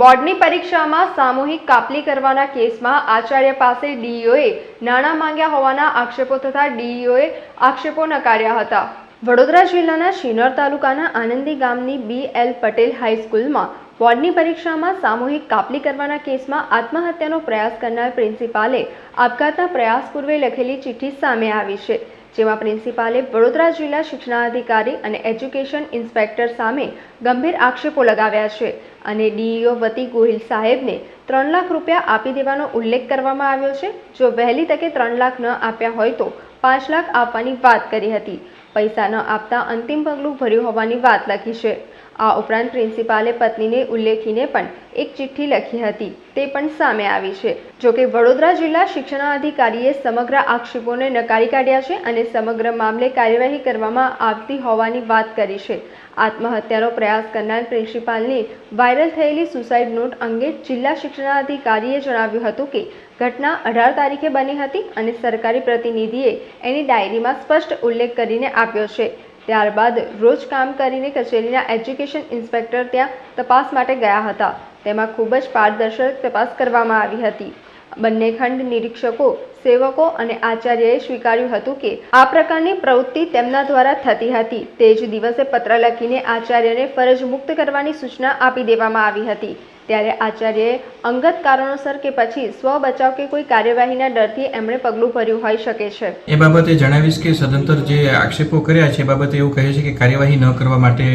બોર્ડની પરીક્ષામાં સામૂહિક કાપલી કરવાના કેસમાં આચાર્ય પાસે ડીઈઓએ નાણાં માંગ્યા હોવાના આક્ષેપો તથા ડીઈઓએ આક્ષેપો નકાર્યા હતા. વડોદરા જિલ્લાના શિનોર તાલુકાના આનંદી ગામની બી એલ પટેલ હાઈસ્કૂલમાં બોર્ડની પરીક્ષામાં સામૂહિક કાપલી કરવાના કેસમાં આત્મહત્યાનો પ્રયાસ કરનાર પ્રિન્સિપાલે આપઘાતના પ્રયાસ પૂર્વે લખેલી ચિઠ્ઠી સામે આવી છે. જેમાં પ્રિન્સિપાલે વડોદરા જિલ્લા શિક્ષણાધિકારી અને એજ્યુકેશન ઇન્સ્પેક્ટર સામે ગંભીર આક્ષેપો લગાવ્યા છે અને ડીઈઓ વતી ગોહિલ સાહેબને ત્રણ લાખ રૂપિયા આપી દેવાનો ઉલ્લેખ કરવામાં આવ્યો છે. જો વહેલી તકે ત્રણ લાખ ન આપ્યા હોય તો પાંચ લાખ આપવાની વાત કરી હતી. પૈસા ન આપતા અંતિમ પગલું ભર્યું હોવાની વાત લખી છે. આ ઉપરાંત પ્રિન્સિપાલે પત્નીને ઉલ્લેખીને પણ એક ચિઠ્ઠી લખી હતી. તે પણ સામે આવી છે. જોકે વડોદરા જિલ્લા શિક્ષણાધિકારીએ સમગ્ર આક્ષેપોને નકારી કાઢ્યા છે અને સમગ્ર મામલે કાર્યવાહી કરવામાં આવતી હોવાની વાત કરી છે. આત્મહત્યાનો પ્રયાસ કરનાર પ્રિન્સિપાલની વાયરલ થયેલી સુસાઇડ નોટ અંગે જિલ્લા શિક્ષણાધિકારીએ જણાવ્યું હતું કે, ઘટના અઢાર તારીખે બની હતી અને સરકારી પ્રતિનિધિએ એની ડાયરીમાં સ્પષ્ટ ઉલ્લેખ કરીને આપ્યો છે. ત્યારબાદ રોજ કામ કરીને કચેરીના એજ્યુકેશન ઇન્સ્પેક્ટર ત્યાં તપાસ માટે ગયા હતા. તેમાં ખૂબ જ પારદર્શક તપાસ કરવામાં આવી હતી. બંને ખંડ નિરીક્ષકો, સેવકો અને આચાર્યએ સ્વીકાર્યું હતું કે આ પ્રકારની પ્રવૃત્તિ તેમના દ્વારા થતી હતી. તે જ દિવસે પત્ર લખીને આચાર્યને ફરજ મુક્ત કરવાની સૂચના આપી દેવામાં આવી હતી. ત્યારે આચાર્યએ અંગત કારણોસર કે પછી સ્વ બચાવ કે કોઈ કાર્યવાહીના ડરથી એમણે પગલું ભર્યું હોઈ શકે છે. એ બાબતે જણાવીશ કે સદંતર જે આક્ષેપો કર્યા છે, એ બાબતે એવું કહે છે કે કાર્યવાહી ન કરવા માટે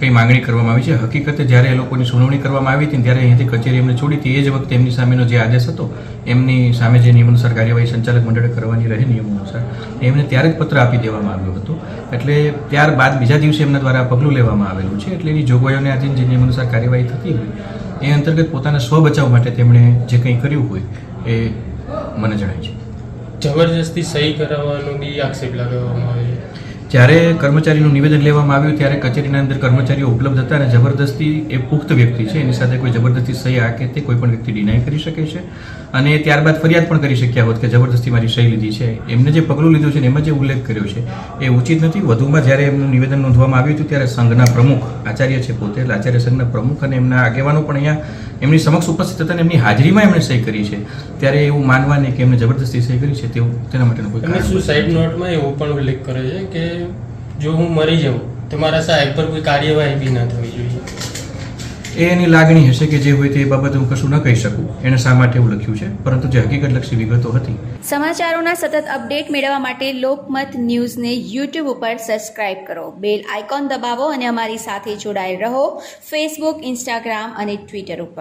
કંઈ માંગણી કરવામાં આવી છે? હકીકતે જ્યારે એ લોકોની સુનાવણી કરવામાં આવી હતી ત્યારે અહીંયાથી કચેરી એમને છોડી હતી, એ જ વખતે એમની સામેનો જે આદેશ હતો, એમની સામે જે નિયમ અનુસાર કાર્યવાહી સંચાલક મંડળે કરવાની રહે નિયમો અનુસાર એમને ત્યારે જ પત્ર આપી દેવામાં આવ્યો હતો. એટલે ત્યારબાદ બીજા દિવસે એમના દ્વારા પગલું લેવામાં આવેલું છે, એટલે એની જોગવાઈઓને આધીન જે નિયમ અનુસાર કાર્યવાહી થતી હોય, એ અંતર્ગત પોતાના સ્વ બચાવ માટે તેમણે જે કંઈ કર્યું હોય, એ મને જણાય છે. જબરજસ્તી સહી કરાવવાનો બી આક્ષેપ લગાવવામાં આવે છે. જ્યારે કર્મચારીનું નિવેદન લેવામાં આવ્યું ત્યારે કચેરીના અંદર કર્મચારીઓ ઉપલબ્ધ હતા અને જબરદસ્તી એ પુખ્ત વ્યક્તિ છે. એની સાથે કોઈ જબરદસ્તી સહી આ કે તે કોઈ પણ વ્યક્તિ ડિનાય કરી શકે છે. અને ત્યારબાદ ફરિયાદ પણ કરી શક્યા હોત કે જબરદસ્તી મારી સહી લીધી છે. એમને જે પગલું લીધું છે એમાં જે ઉલ્લેખ કર્યો છે એ ઉચિત નથી. વધુમાં જ્યારે એમનું નિવેદન નોંધવામાં આવ્યું હતું ત્યારે સંઘના પ્રમુખ આચાર્ય છે પોતે એટલે આચાર્ય સંઘના પ્રમુખ અને એમના આગેવાનો પણ અહીંયા એમની સમક્ષ ઉપસ્થિત હતા અને એમની હાજરીમાં એમણે સહી કરી છે. ત્યારે એવું માનવાની કે એમને જબરદસ્તી સહી કરી છે તેવું તેના માટેનું કોઈ સાહેબ નોટમાં એવું પણ ઉલ્લેખ કરે છે કે જો હું મરી જાઉં તો મારા સાહેબ પર કોઈ કાર્યવાહી બી ના થવી જોઈએ. એ એની લાગણી હશે કે જે હોય તે બાબતે હું કશું ન કહી શકું. એને શા માટે એવું લખ્યું છે? પરંતુ જે હકીકતલક્ષી વિગતો હતી. સમાચારોના સતત અપડેટ મેળવવા માટે લોકમત ન્યૂઝને યુટ્યુબ ઉપર સબસ્ક્રાઇબ કરો. બેલ આઇકોન દબાવો અને અમારી સાથે જોડાયેલ રહો. ફેસબુક ઇન્સ્ટાગ્રામ અને ટ્વિટર ઉપર.